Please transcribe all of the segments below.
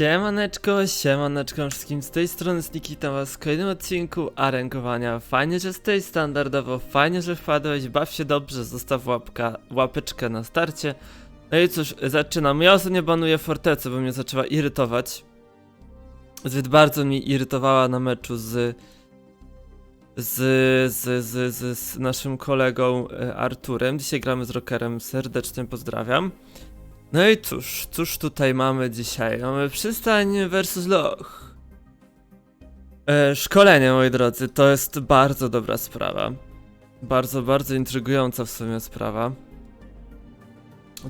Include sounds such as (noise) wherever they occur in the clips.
Siemaneczko, siemaneczko wszystkim, z tej strony Sniki, witam was w kolejnym odcinku Arenkowania. Fajnie, że jesteś standardowo, fajnie, że wpadłeś, baw się dobrze, zostaw łapka, łapeczkę na starcie. No i cóż, zaczynam. Ja ostatnio banuję fortecę, bo mnie zaczęła irytować. Zbyt bardzo mnie irytowała na meczu z z, z, z, z, z naszym kolegą e, Arturem. Dzisiaj gramy z Rockerem, serdecznie pozdrawiam. No i cóż, cóż tutaj mamy dzisiaj? Mamy przystań versus loch. E, szkolenie, moi drodzy, to jest bardzo dobra sprawa. Bardzo, bardzo intrygująca w sumie sprawa.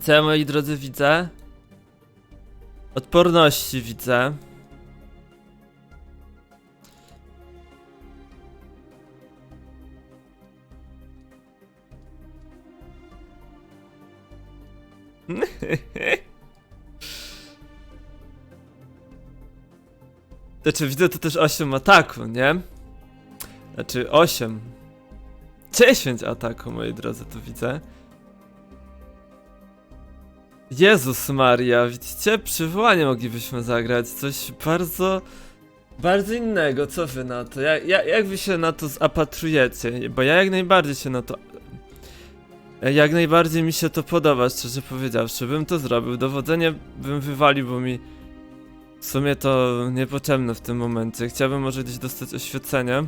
Co ja, moi drodzy, widzę? Odporności widzę. (laughs) Znaczy, widzę tu też 8 ataku, nie? Znaczy 8. 10 ataku, moi drodzy, tu widzę. Jezus Maria, widzicie? Przywołanie moglibyśmy zagrać. Coś bardzo, bardzo innego. Co wy na to? Jak wy się na to zapatrujecie? Bo ja jak najbardziej się na to... Jak najbardziej mi się to podoba, szczerze powiedziawszy. Bym to zrobił. Dowodzenie bym wywalił, bo mi... W sumie to niepotrzebne w tym momencie. Chciałbym może gdzieś dostać oświecenie.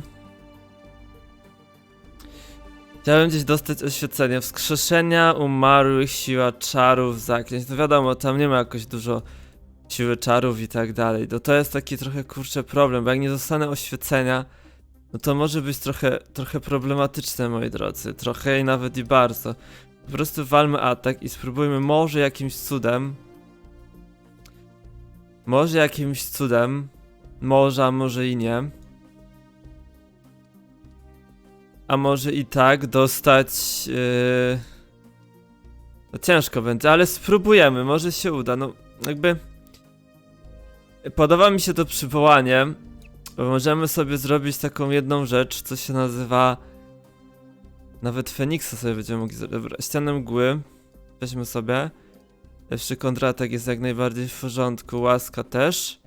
Chciałbym gdzieś dostać oświecenie. Wskrzeszenia umarłych, siła czarów, zaklęć. No wiadomo, tam nie ma jakoś dużo siły czarów i tak dalej. No to jest taki trochę kurczę problem, bo jak nie dostanę oświecenia, no to może być trochę, trochę problematyczne, moi drodzy. Trochę i nawet i bardzo. Po prostu walmy atak i spróbujmy może jakimś cudem może jakimś cudem, może, a może i nie. A może i tak dostać. Yy... No ciężko będzie, ale spróbujemy, może się uda. No, jakby. Podoba mi się to przywołanie, bo możemy sobie zrobić taką jedną rzecz, co się nazywa. Nawet Feniksa sobie będziemy mogli zrobić. Ścianę mgły. Weźmy sobie. Jeszcze kontratak jest jak najbardziej w porządku, łaska też.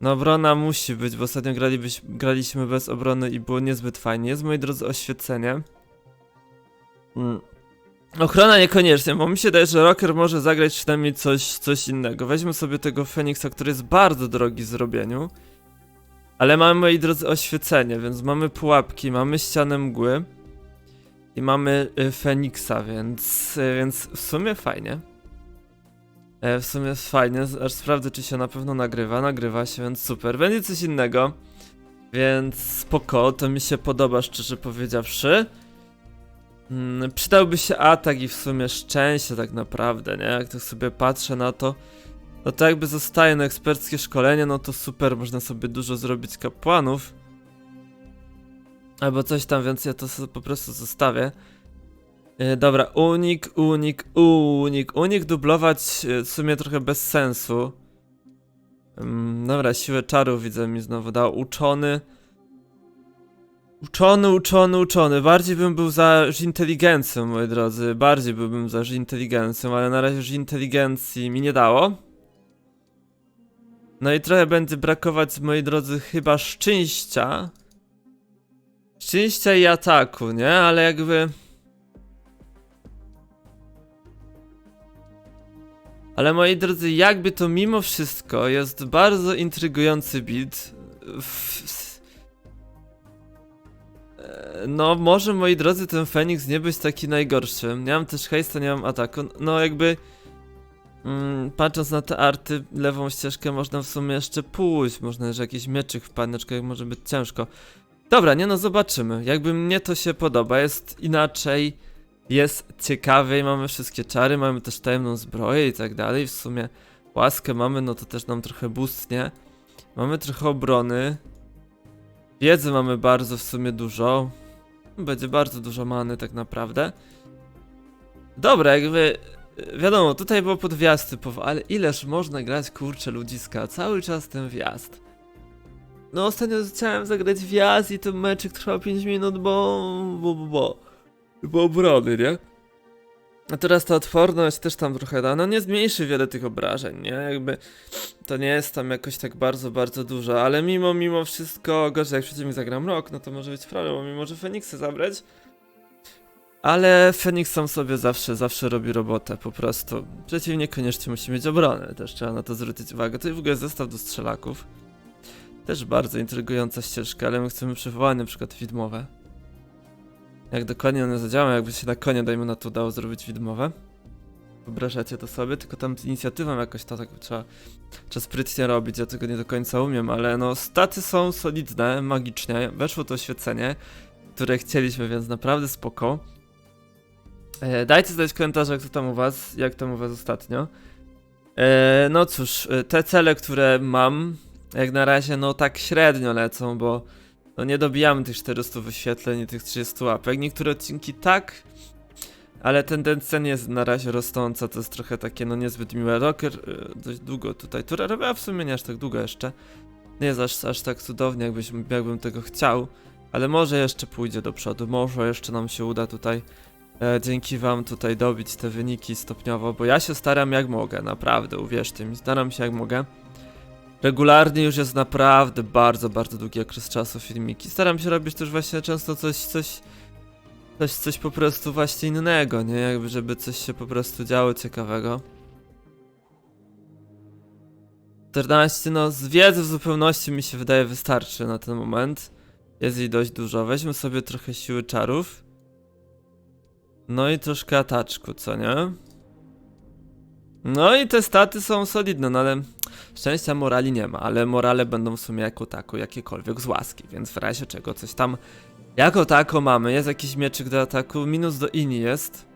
No obrona musi być, bo ostatnio graliśmy bez obrony i było niezbyt fajnie. Jest, moi drodzy, oświecenie. Mm. Ochrona niekoniecznie, bo mi się daje, że Rocker może zagrać przynajmniej coś, coś innego. Weźmy sobie tego Feniksa, który jest bardzo drogi w zrobieniu. Ale mamy, moi drodzy, oświecenie, więc mamy pułapki, mamy ścianę mgły. I mamy y, Feniksa, więc, y, więc w sumie fajnie. E, w sumie jest fajnie, aż sprawdzę czy się na pewno nagrywa, nagrywa się, więc super. Będzie coś innego, więc spoko, to mi się podoba szczerze powiedziawszy. Mm, przydałby się atak i w sumie szczęście tak naprawdę, nie? Jak tak sobie patrzę na to, no to jakby zostaje na eksperckie szkolenie, no to super, można sobie dużo zrobić kapłanów. Albo coś tam, więc ja to po prostu zostawię. E, dobra, unik, unik, unik. Unik dublować e, w sumie trochę bez sensu. Ym, dobra, siłę czarów widzę mi znowu dał. Uczony. Uczony, uczony, uczony. Bardziej bym był za inteligencją, moi drodzy. Bardziej byłbym za inteligencją, ale na razie inteligencji mi nie dało. No i trochę będzie brakować, moi drodzy, chyba szczęścia. Szczęścia i ataku, nie? Ale jakby... Ale moi drodzy, jakby to mimo wszystko jest bardzo intrygujący. W- E, No, może moi drodzy, ten Feniks nie być taki najgorszy. Nie mam też hejsta, nie mam ataku. No, jakby. Mm, patrząc na te arty, lewą ścieżkę można w sumie jeszcze pójść. Można, że jakiś mieczyk wpadnie, aczkolwiek może być ciężko. Dobra, nie no, zobaczymy. Jakby mnie to się podoba, jest inaczej jest ciekawiej, mamy wszystkie czary, mamy też tajemną zbroję i tak dalej. W sumie łaskę mamy, no to też nam trochę boostnie. Mamy trochę obrony. Wiedzy mamy bardzo w sumie dużo. Będzie bardzo dużo many tak naprawdę. Dobra, jakby wiadomo, tutaj było pod wjazd typowo, ale ileż można grać kurczę ludziska, cały czas ten wjazd. No ostatnio chciałem zagrać wjazd i ten meczek trwał 5 minut, bo... bo, bo, bo bo obrony, nie? A teraz ta odporność też tam trochę da. No nie zmniejszy wiele tych obrażeń, nie? Jakby to nie jest tam jakoś tak bardzo, bardzo dużo, ale mimo, mimo wszystko, gorzej jak przeciwnik zagra mrok, no to może być problem, bo mi może Feniksy zabrać. Ale Feniks sam sobie zawsze, zawsze robi robotę, po prostu. Przeciwnik koniecznie musi mieć obronę, też trzeba na to zwrócić uwagę. To w ogóle zestaw do strzelaków. Też bardzo intrygująca ścieżka, ale my chcemy przywołać na przykład widmowe. Jak dokładnie one zadziałają, jakby się na konie, dajmy na to, udało zrobić widmowe. Wyobrażacie to sobie, tylko tam z inicjatywą jakoś to tak trzeba, trzeba sprytnie robić, ja tego nie do końca umiem, ale no staty są solidne, magicznie, weszło to oświecenie, które chcieliśmy, więc naprawdę spoko. E, dajcie znać w komentarzach, co tam u was, jak tam u was ostatnio. E, no cóż, e, te cele, które mam, jak na razie, no tak średnio lecą, bo no nie dobijamy tych 400 wyświetleń i tych 30 łapek. Niektóre odcinki tak, ale tendencja nie jest na razie rosnąca, to jest trochę takie no niezbyt miłe. Rocker dość długo tutaj, która robiła w sumie nie aż tak długo jeszcze. Nie jest aż, aż tak cudownie, jakbyś, jakbym tego chciał, ale może jeszcze pójdzie do przodu, może jeszcze nam się uda tutaj e, dzięki wam tutaj dobić te wyniki stopniowo, bo ja się staram jak mogę, naprawdę, uwierzcie mi, staram się jak mogę. Regularnie już jest naprawdę bardzo, bardzo długi okres czasu filmiki. Staram się robić też właśnie często coś, coś, coś, coś po prostu właśnie innego, nie? Jakby, żeby coś się po prostu działo ciekawego. 14, no z wiedzy w zupełności mi się wydaje wystarczy na ten moment. Jest jej dość dużo. Weźmy sobie trochę siły czarów. No i troszkę ataczku, co nie? No i te staty są solidne, no ale szczęścia morali nie ma, ale morale będą w sumie jako tako jakiekolwiek z łaski, więc w razie czego coś tam jako tako mamy. Jest jakiś mieczyk do ataku, minus do ini jest.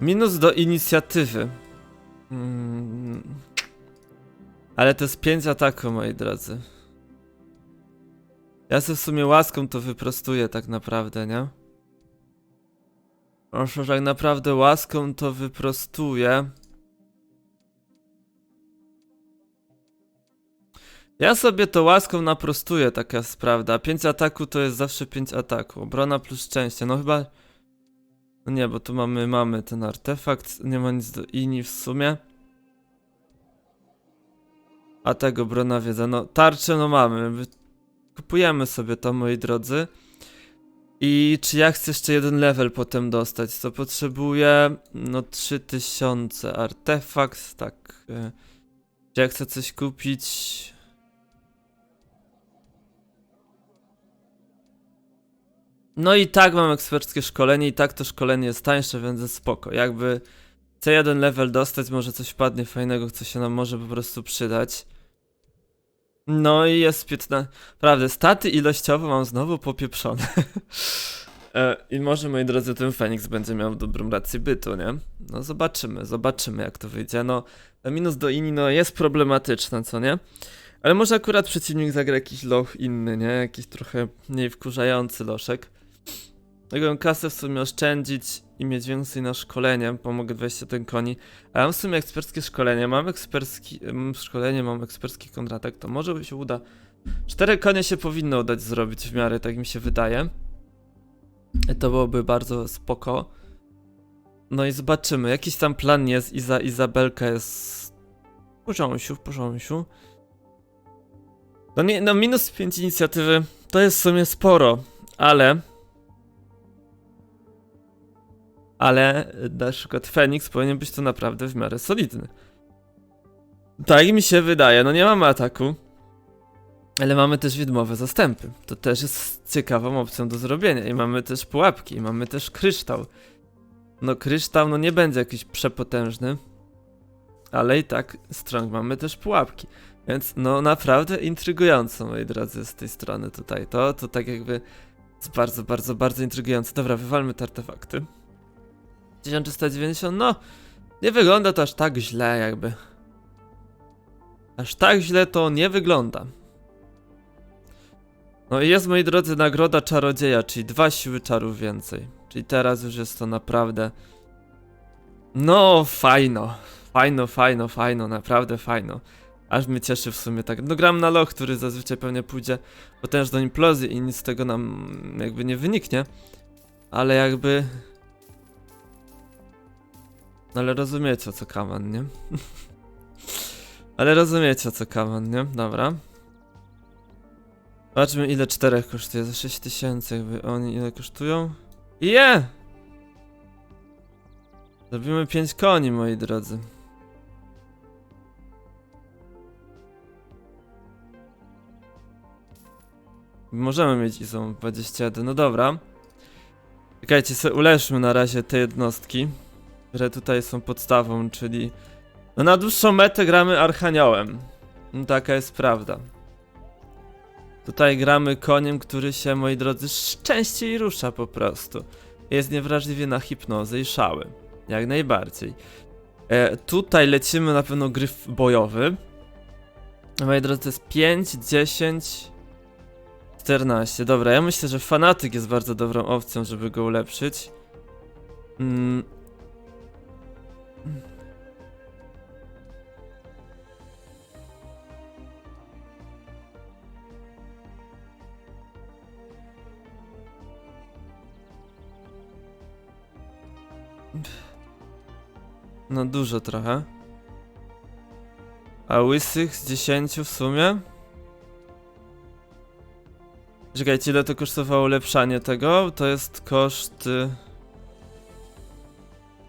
Minus do inicjatywy. Mm. Ale to jest 5 ataku, moi drodzy. Ja sobie w sumie łaską to wyprostuję tak naprawdę, nie? Proszę, tak naprawdę łaską to wyprostuję. Ja sobie to łaską naprostuję, taka jest prawda. 5 ataku to jest zawsze 5 ataku. Obrona plus szczęście, no chyba... No nie, bo tu mamy, mamy ten artefakt, nie ma nic do ini w sumie. A tego brona wiedza, no tarczę no mamy. Kupujemy sobie to, moi drodzy. I czy ja chcę jeszcze jeden level potem dostać, to potrzebuję no 3000 artefakt, tak. y, Czy ja chcę coś kupić? No i tak mam eksperckie szkolenie i tak to szkolenie jest tańsze, więc spoko. Jakby chcę jeden level dostać, może coś wpadnie fajnego, co się nam może po prostu przydać. No i jest 15. Prawda, staty ilościowo mam znowu popieprzone. (laughs) E, I może, moi drodzy, ten Feniks będzie miał dobrą rację bytu, nie? No zobaczymy, zobaczymy jak to wyjdzie. No, minus do Ini, no jest problematyczne, co nie? Ale może akurat przeciwnik zagra jakiś loch inny, nie? Jakiś trochę mniej wkurzający loszek. Mogę kasę w sumie oszczędzić i mieć więcej na szkolenie, pomogę 21 koni. A ja mam w sumie eksperckie szkolenie, mam ekspercki mm, szkolenie, mam ekspercki kontratak, to może się uda. Cztery konie się powinno udać zrobić w miarę, tak mi się wydaje. I To byłoby bardzo spoko. No i zobaczymy, jakiś tam plan jest, Iza, Izabelka jest w porządku, w porządku. No, nie, no minus 5 inicjatywy to jest w sumie sporo, ale ale na przykład Feniks powinien być to naprawdę w miarę solidny. Tak mi się wydaje, no nie mamy ataku, ale mamy też widmowe zastępy. To też jest ciekawą opcją do zrobienia i mamy też pułapki, i mamy też kryształ. No kryształ no nie będzie jakiś przepotężny, ale i tak strong mamy też pułapki. Więc no naprawdę intrygująco, moi drodzy, z tej strony tutaj. To, to tak jakby jest bardzo, bardzo, bardzo intrygujące. Dobra, wywalmy te artefakty. 1390, no nie wygląda to aż tak źle jakby. Aż tak źle to nie wygląda. No i jest, moi drodzy, nagroda czarodzieja, czyli dwa siły czarów więcej. Czyli teraz już jest to naprawdę... No, fajno. Fajno, fajno, fajno, naprawdę fajno. Aż mnie cieszy w sumie tak. No gram na loch, który zazwyczaj pewnie pójdzie potężną implozję i nic z tego nam jakby nie wyniknie. ale jakby... No ale rozumiecie o co kaman, nie? (laughs) ale rozumiecie o co kaman, nie? Dobra. Zobaczmy ile czterech kosztuje, za 6 tysięcy jakby oni ile kosztują? Je! Zrobimy 5 koni moi drodzy. Możemy mieć ISO 21, no dobra. Czekajcie, sobie uleżmy na razie te jednostki, które tutaj są podstawą, czyli... No na dłuższą metę gramy Archaniołem. No, taka jest prawda. Tutaj gramy koniem, który się, moi drodzy, częściej rusza po prostu. Jest niewrażliwy na hipnozę i szały. Jak najbardziej. E, tutaj lecimy na pewno gryf bojowy. Moi drodzy, to jest 5, 10, 14. Dobra, ja myślę, że fanatyk jest bardzo dobrą opcją, żeby go ulepszyć. Mm. No dużo trochę. A łysych z 10 w sumie? Czekajcie, ile to kosztowało ulepszanie tego? To jest koszt...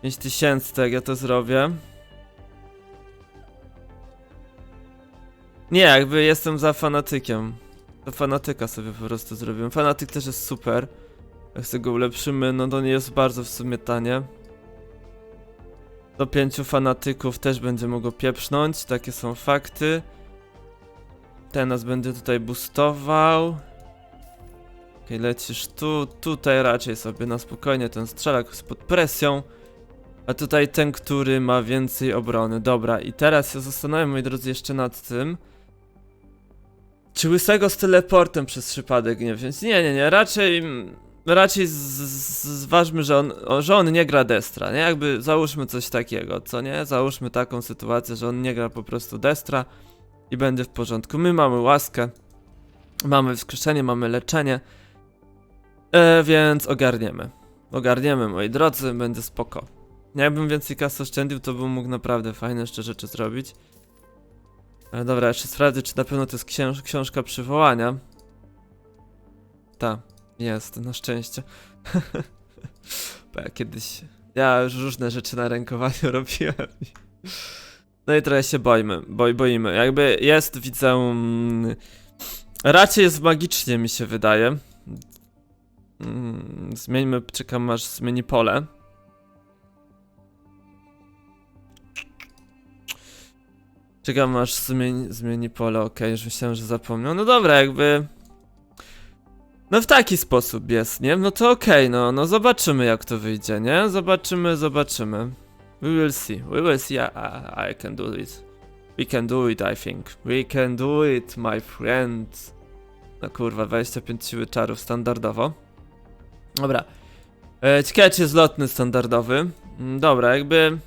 y, 5000, tak ja to zrobię. Nie, jakby jestem za fanatykiem. To fanatyka sobie po prostu zrobiłem. Fanatyk też jest super. Jak sobie go ulepszymy, no to nie jest bardzo w sumie tanie. Do pięciu fanatyków też będzie mogło pieprznąć, takie są fakty. Ten nas będzie tutaj boostował. Okej, lecisz tu, tutaj raczej sobie na spokojnie ten strzelak jest pod presją. A tutaj ten, który ma więcej obrony. Dobra, i teraz się zastanawiam, moi drodzy, jeszcze nad tym. Czy łysego z teleportem przez przypadek nie wziąć? Nie, nie, nie, raczej... Raczej zważmy, że on, że on nie gra Destra, nie? Jakby załóżmy coś takiego, co nie? Załóżmy taką sytuację, że on nie gra po prostu Destra i będzie w porządku. My mamy łaskę, mamy wskrzeszenie, mamy leczenie, e, więc ogarniemy. Ogarniemy, moi drodzy, będzie spoko. Jakbym więcej kasy oszczędził, to bym mógł naprawdę fajne jeszcze rzeczy zrobić. Ale dobra, jeszcze sprawdzę, czy na pewno to jest książ książka przywołania. Ta, jest, na szczęście. (laughs) Bo ja kiedyś. Ja już różne rzeczy na rękowaniu (laughs) robiłem. No i trochę się boimy, boi, boimy. Jakby jest, widzę. mm, Raczej jest magicznie, mi się wydaje. Mm, Zmieńmy, czekam aż zmieni pole. Czekam aż zmieni, zmieni pole, okej, już myślałem, że zapomniał. No dobra, jakby... No w taki sposób jest, nie? No to okej, no, no zobaczymy jak to wyjdzie, nie? Zobaczymy, zobaczymy. We will see, we will see, I, I, I can do it. We can do it, I think. We can do it, my friend. No kurwa, 25 siły czarów standardowo. Dobra. E, ciekawe czy jest lotny standardowy. Mm, Dobra, jakby...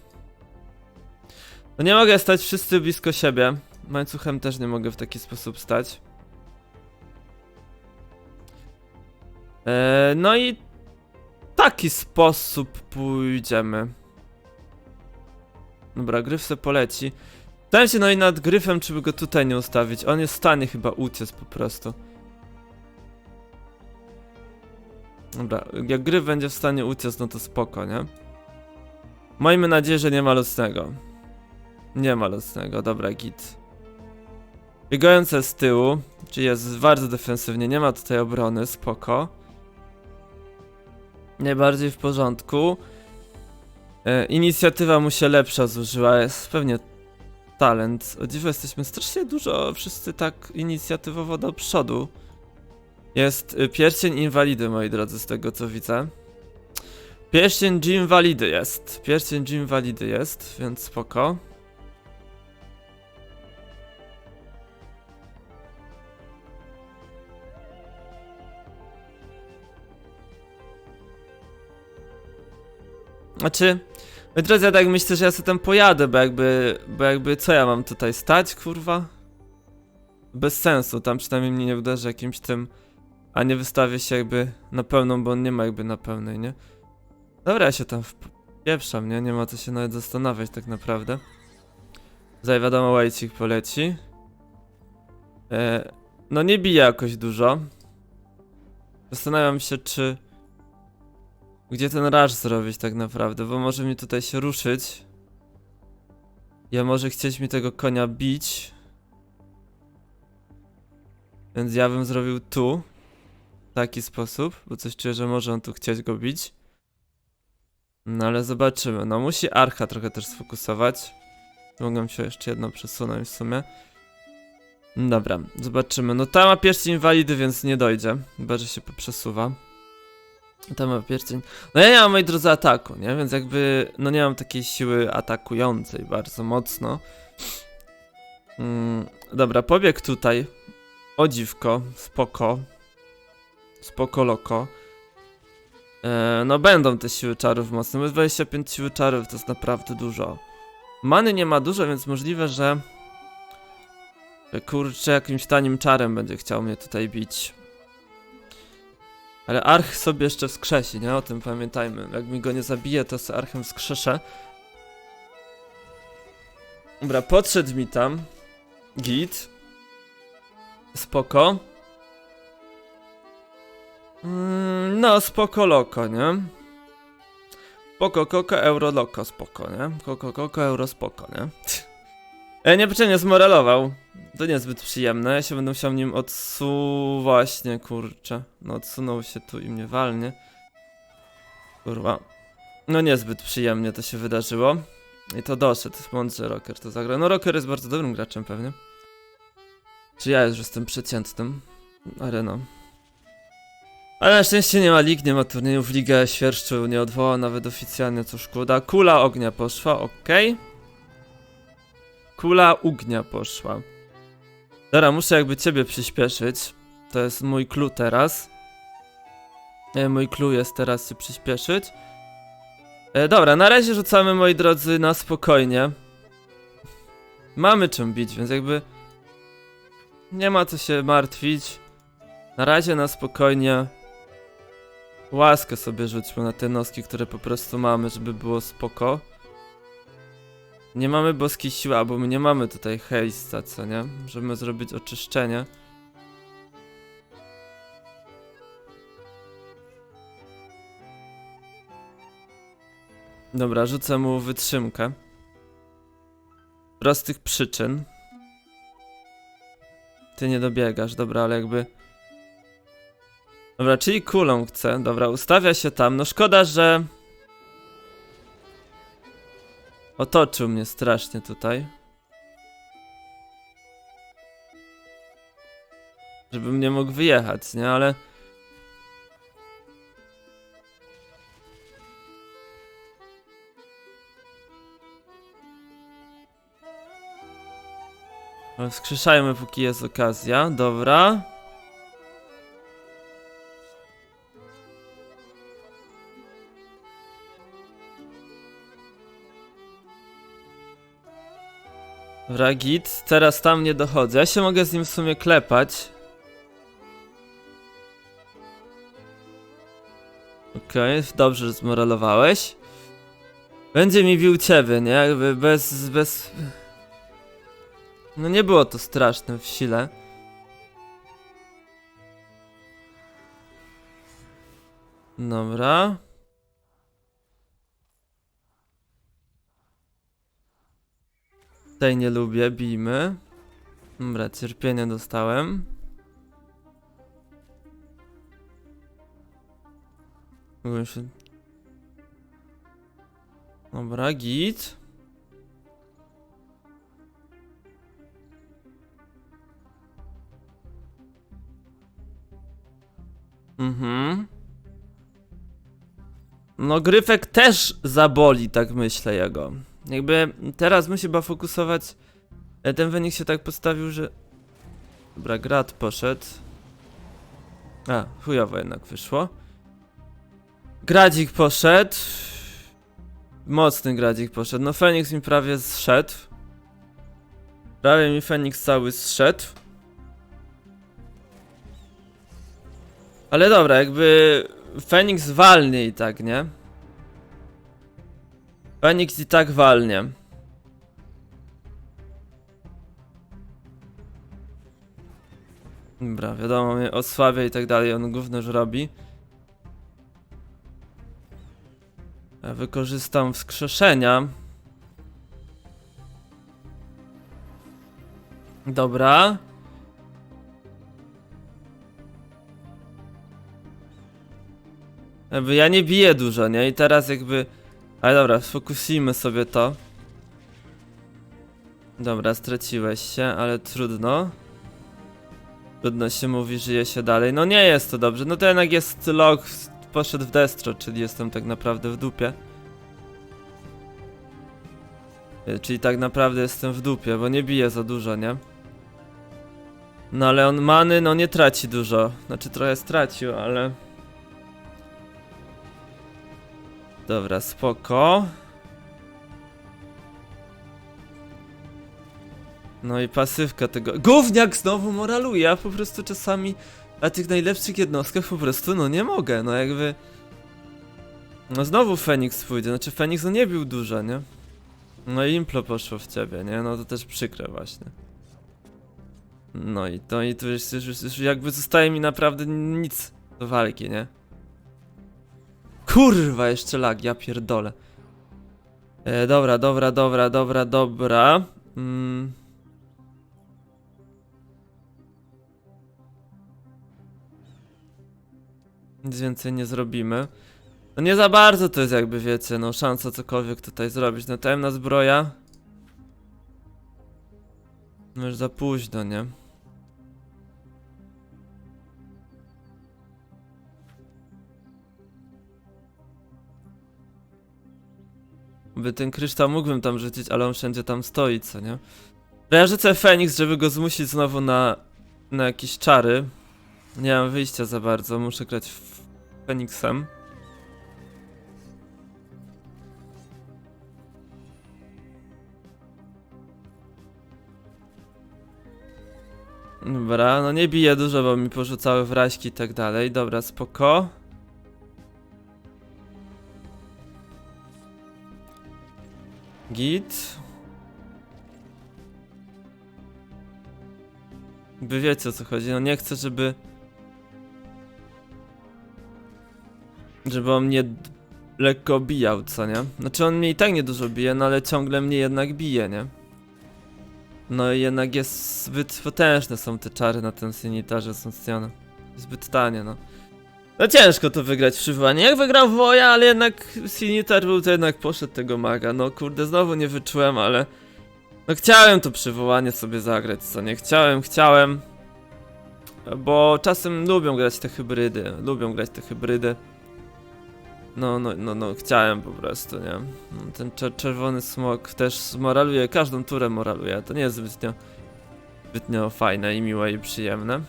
No nie mogę stać wszyscy blisko siebie. Łańcuchem też nie mogę w taki sposób stać. E, no i taki sposób pójdziemy. Dobra, gryf se poleci. Zastanawiam się no i nad gryfem, czy by go tutaj nie ustawić. On jest w stanie chyba uciec po prostu. Dobra, jak gryf będzie w stanie uciec, no to spoko, nie? Miejmy nadzieję, że nie ma losnego. Nie ma losnego, dobra, git. Biegające z tyłu, czyli jest bardzo defensywnie, nie ma tutaj obrony, spoko. Najbardziej w porządku. E, inicjatywa mu się lepsza zużyła, jest pewnie talent. O dziwo, jesteśmy strasznie dużo, wszyscy tak inicjatywowo do przodu. Jest y, pierścień inwalidy, moi drodzy, z tego co widzę. Pierścień Inwalidy jest. Pierścień Inwalidy jest, więc spoko. Znaczy, moi drodzy, ja tak myślę, że ja sobie tam pojadę, bo jakby, bo jakby co ja mam tutaj stać, kurwa? Bez sensu, tam przynajmniej mnie nie uderzy jakimś tym a nie wystawię się jakby na pełną, bo on nie ma jakby na pełnej, nie? Dobra, ja się tam wpieprzam, nie? Nie ma co się nawet zastanawiać tak naprawdę. Tutaj wiadomo, łajcik poleci. E, no nie bije jakoś dużo. Zastanawiam się, czy... Gdzie ten rush zrobić tak naprawdę, bo może mi tutaj się ruszyć. Ja może chcieć mi tego konia bić. Więc ja bym zrobił tu. W taki sposób, bo coś czuję, że może on tu chcieć go bić. No ale zobaczymy. No musi Archa trochę też sfokusować. Mogłem się jeszcze jedno przesunąć w sumie. Dobra, zobaczymy. No ta ma pierścień walidy, więc nie dojdzie. Chyba, że się poprzesuwa. Ta ma pierścień. No ja nie mam, moi drodzy, ataku, nie? Więc jakby, no nie mam takiej siły atakującej bardzo mocno. Mm, dobra, pobieg tutaj. O dziwko, spoko. Spoko loko. E, no będą te siły czarów mocne, bo 25 siły czarów to jest naprawdę dużo. Many nie ma dużo, więc możliwe, że... że Kurczę, jakimś tanim czarem będzie chciał mnie tutaj bić. Ale Arch sobie jeszcze wskrzesi, nie? O tym pamiętajmy. Jak mi go nie zabije, to z Archem wskrzeszę. Dobra, podszedł mi tam. Git. Spoko. Mm, no, spoko loko, nie? Spoko, koko, euro, loko, spoko, nie? Koko, koko, euro, spoko, nie? E, niepotrzebnie zmorelował. To niezbyt przyjemne, ja się będę musiał nim odsu... Właśnie, kurczę. No odsunął się tu i mnie walnie. Kurwa. No niezbyt przyjemnie to się wydarzyło. I to doszedł, mądrze Rocker to zagrał. No Rocker jest bardzo dobrym graczem pewnie. Czy ja już jestem przeciętnym? Arena. Ale na szczęście nie ma lig, nie ma turniejów. Ligę Świerszczu nie odwoła nawet oficjalnie, co szkoda. Kula ognia poszła, okej. Kula ognia poszła. Dobra, muszę jakby ciebie przyspieszyć. To jest mój clue teraz. E, mój clue jest teraz się przyspieszyć. E, dobra, na razie rzucamy, moi drodzy, na spokojnie. Mamy czym bić, więc jakby... Nie ma co się martwić. Na razie na spokojnie. Łaskę sobie rzućmy na te noski, które po prostu mamy, żeby było spoko. Nie mamy boskiej siły, albo my nie mamy tutaj hejsta, co nie? Możemy zrobić oczyszczenie. Dobra, rzucę mu wytrzymkę. Prostych przyczyn. Ty nie dobiegasz, dobra, ale jakby... Dobra, czyli kulą chce. Dobra, ustawia się tam. No szkoda, że... Otoczył mnie strasznie tutaj. Żebym nie mógł wyjechać, nie? Ale... Wskrzeszajmy póki jest okazja, dobra. Dobra, git. Teraz tam nie dochodzę. Ja się mogę z nim w sumie klepać. Okej, dobrze, że zmoralowałeś. Będzie mi bił ciebie, nie? Jakby bez, bez... No nie było to straszne w sile. Dobra. Tej nie lubię, bijmy. Dobra, cierpienie dostałem. Mogłem się... Dobra, git. Mhm. No, Gryfek też zaboli, tak myślę jego. Jakby teraz musi chyba fokusować. e, Ten wynik się tak postawił, że. Dobra, grad poszedł. A, chujowo jednak wyszło. Gradzik poszedł. Mocny gradzik poszedł. No, Feniks mi prawie zszedł. Prawie mi Feniks cały zszedł. Ale dobra, jakby Feniks walnie i tak, nie? Feniks i tak walnie. Dobra, wiadomo, mnie osłabia i tak dalej, on gówno już robi. Ja wykorzystam wskrzeszenia. Dobra. Jakby ja nie biję dużo, nie? I teraz jakby... Ale dobra, sfokusujmy sobie to. Dobra, straciłeś się, ale trudno. Trudno się mówi, żyje się dalej. No nie jest to dobrze. No to jednak jest log, poszedł w destro, czyli jestem tak naprawdę w dupie. E, Czyli tak naprawdę jestem w dupie, bo nie bije za dużo, nie? No ale on many, no nie traci dużo. Znaczy trochę stracił, ale... Dobra, spoko. No i pasywka tego. Gówniak znowu moraluje. Ja po prostu czasami na tych najlepszych jednostkach po prostu no nie mogę. No jakby. No znowu Feniks pójdzie. Znaczy Feniks no nie bił dużo, nie? No i implo poszło w ciebie, nie? No to też przykre właśnie. No i to i tu już, już, już, jakby zostaje mi naprawdę nic do walki, nie? Kurwa, jeszcze lag, ja pierdolę. E, dobra, dobra, dobra, dobra, dobra. Mm. Nic więcej nie zrobimy. No nie za bardzo to jest jakby, wiecie, no szansa cokolwiek tutaj zrobić. No tajemna zbroja. No już za późno, nie? By ten kryształ mógłbym tam rzucić, ale on wszędzie tam stoi, co nie? Ja rzucę Feniks, żeby go zmusić znowu na, na jakieś czary. Nie mam wyjścia za bardzo, muszę grać Feniksem. Dobra, no nie bije dużo, bo mi porzucały wraźki i tak dalej. Dobra, spoko. Git. By wiecie o co chodzi, no nie chcę, żeby... Żeby on mnie lekko bijał, co nie? Znaczy on mnie i tak nie dużo bije, no ale ciągle mnie jednak bije, nie? No i jednak jest zbyt potężne są te czary na ten Sinitarze Asuncjona. Zbyt tanie, no. No ciężko to wygrać w. Jak wygrał Woja, ale jednak Sinitar był to jednak poszedł tego maga. No kurde, znowu nie wyczułem, ale... No chciałem to przywołanie sobie zagrać, co nie? Chciałem, chciałem. Bo czasem lubią grać te hybrydy, lubią grać te hybrydy. No, no, no, no, chciałem po prostu, nie? No, Ten czer czerwony smok też moraluje, każdą turę moraluje, to nie jest zbytnio, zbytnio fajne i miłe i przyjemne.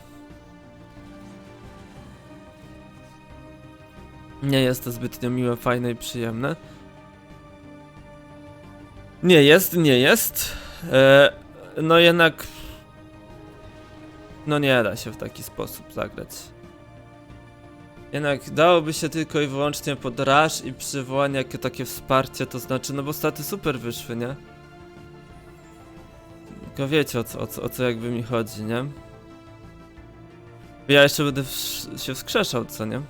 Nie jest to zbytnio miłe, fajne i przyjemne. Nie jest, nie jest. E, no jednak... No nie da się w taki sposób zagrać. Jednak dałoby się tylko i wyłącznie pod rush i przywołanie jakie takie wsparcie, to znaczy, no bo staty super wyszły, nie? Tylko wiecie o co, o co, o co jakby mi chodzi, nie? Ja jeszcze będę wsz- się wskrzeszał, co nie?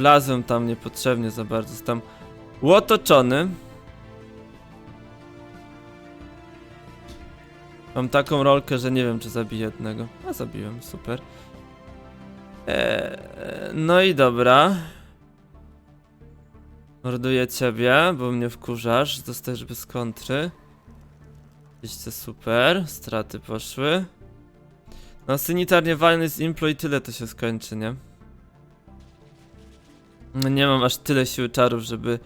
Wlazłem tam niepotrzebnie za bardzo, jestem otoczony. Mam taką rolkę, że nie wiem, czy zabiję jednego. A zabiłem, super. Eee, no i dobra. Morduję ciebie, bo mnie wkurzasz. Dostajesz bez kontry. Oczywiście super. Straty poszły. No, synitarnie walny z implo i tyle to się skończy, nie? No nie mam aż tyle siły czarów, żeby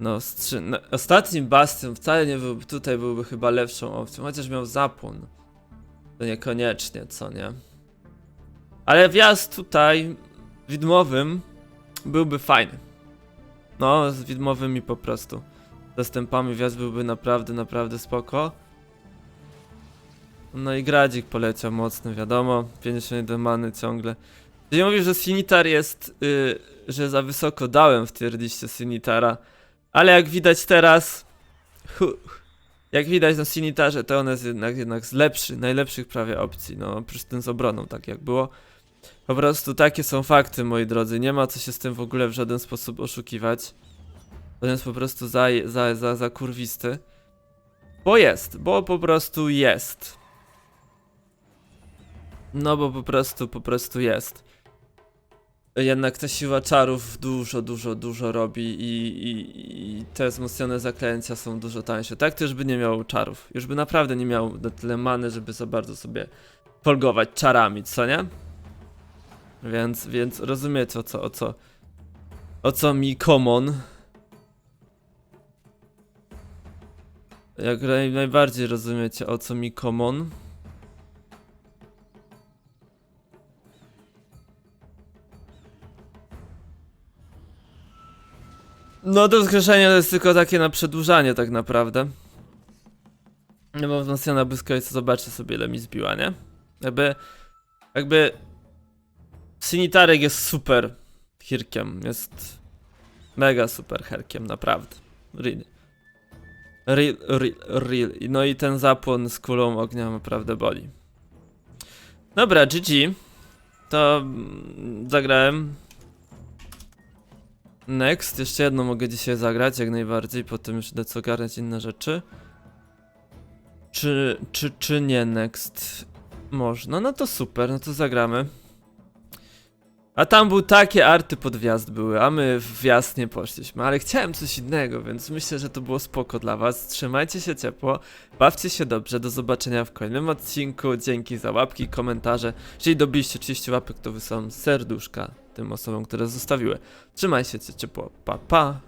no, strzy... no, ostatni bastion wcale nie byłby tutaj, byłby chyba lepszą opcją, chociaż miał zapłon. To niekoniecznie, co nie? Ale wjazd tutaj, widmowym, byłby fajny. No, z widmowym i po prostu. zastępami wjazd byłby naprawdę, naprawdę spoko. No i gradzik poleciał mocny, wiadomo. 51 many ciągle. Czyli mówił, że Sinitar jest, y, że za wysoko dałem w tier liście Sinitara. Ale jak widać teraz, hu, jak widać na Sinitarze, to on jest jednak, jednak z lepszych, najlepszych prawie opcji. No, oprócz tym z obroną, tak jak było. Po prostu takie są fakty, moi drodzy. Nie ma co się z tym w ogóle w żaden sposób oszukiwać. On jest po prostu za, za, za, za kurwisty. Bo jest, bo po prostu jest. No bo po prostu, po prostu jest. Jednak ta siła czarów dużo, dużo, dużo robi i, i, i te wzmocnione zaklęcia są dużo tańsze. Tak to już by nie miał czarów. Już by naprawdę nie miał na tyle many, żeby za bardzo sobie folgować czarami, co nie? Więc, więc rozumiecie o co, o co, o co mi common. Jak naj, najbardziej rozumiecie o co mi common. No to wskrzeszenie to jest tylko takie na przedłużanie tak naprawdę. No bo wzmocniona błyskawica, zobaczcie sobie ile mi zbiła, nie? Jakby, jakby Sinitarek jest super hirkiem, jest mega super herkiem, naprawdę. Real. Real, real, real. No i ten zapłon z kulą ognia naprawdę boli. Dobra, GG. To mm, zagrałem. Next, jeszcze jedno mogę dzisiaj zagrać, jak najbardziej, potem już idę co ogarniać inne rzeczy. Czy, czy, czy nie next? Można, no to super, no to zagramy. A tam był takie arty pod wjazd były, a my w wjazd nie poszliśmy, ale chciałem coś innego, więc myślę, że to było spoko dla was. Trzymajcie się ciepło, bawcie się dobrze, do zobaczenia w kolejnym odcinku. Dzięki za łapki, komentarze. Jeżeli dobiliście 30 łapek, to wysyłam serduszka tym osobom, które zostawiły. Trzymajcie się ciepło, pa pa.